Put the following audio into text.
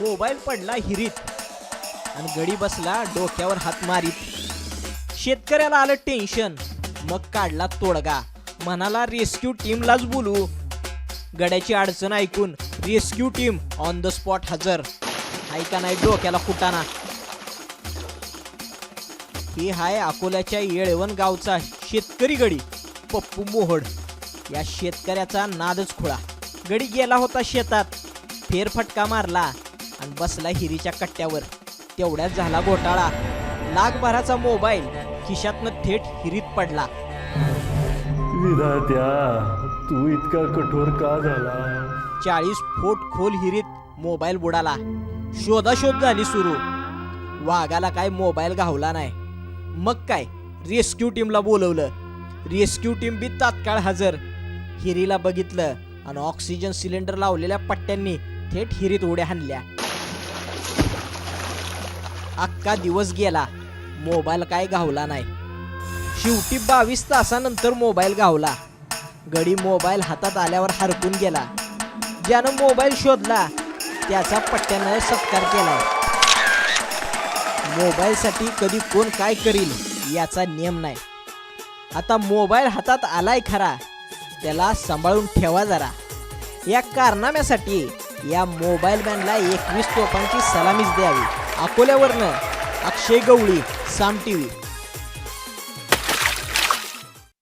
Mobile पडला हिरीत. आणि गडी बसला डोक्यावर हात मारीत. शेतकऱ्याला आलं टेन्शन. मग काढला तोडगा. म्हणाला रेस्क्यू टीमलाच बोलू. गड्याची अडचण ऐकून rescue team on the spot हजर. ऐका नाही डोक्याला फुटाना हे हाय अकोल्याच्या येळवण गावचा शेतकरी गडी पप्पू मोहड. या शेतकऱ्याचा नादच खुळा. गडी गेला होता शेतात. फेरफटका मारला. आणि बसला हिरीच्या कट्ट्यावर. तेवढ्यात झाला घोटाळा. लाखभराचा मोबाईल खिशातनं थेट हिरीत पडला. विधात्या तू इतका कठोर का झाला? चाळीस फूट खोल हिरीत मोबाईल बुडाला. शोधाशोध झाली सुरू. वाघाला काय मोबाईल घावला नाही. मग काय? रेस्क्यू टीमला बोलवलं. रेस्क्यू टीम बी तात्काळ हजर. हिरीला बघितलं आणि ऑक्सिजन सिलेंडर लावलेल्या पट्ट्यांनी थेट हिरीत उड्या हाणल्या. अख्खा दिवस गेला. मोबाईल काय घावला नाही. शेवटी बावीस तासानंतर मोबाईल घावला. गडी मोबाईल हातात आल्यावर हरकून गेला. ज्यानं मोबाईल शोधला त्याचा पट्ट्यानं सत्कार केला. मोबाईलसाठी कधी कोण काय करील याचा नियम नाही. आता मोबाईल हातात आलाय खरा त्याला सांभाळून ठेवा जरा. या कारनाम्यासाठी या मोबाईल मॅनला एकवीस तोफांची सलामीच द्यावी. अकोल्यावरनं अक्षय गवळी साम टी व्ही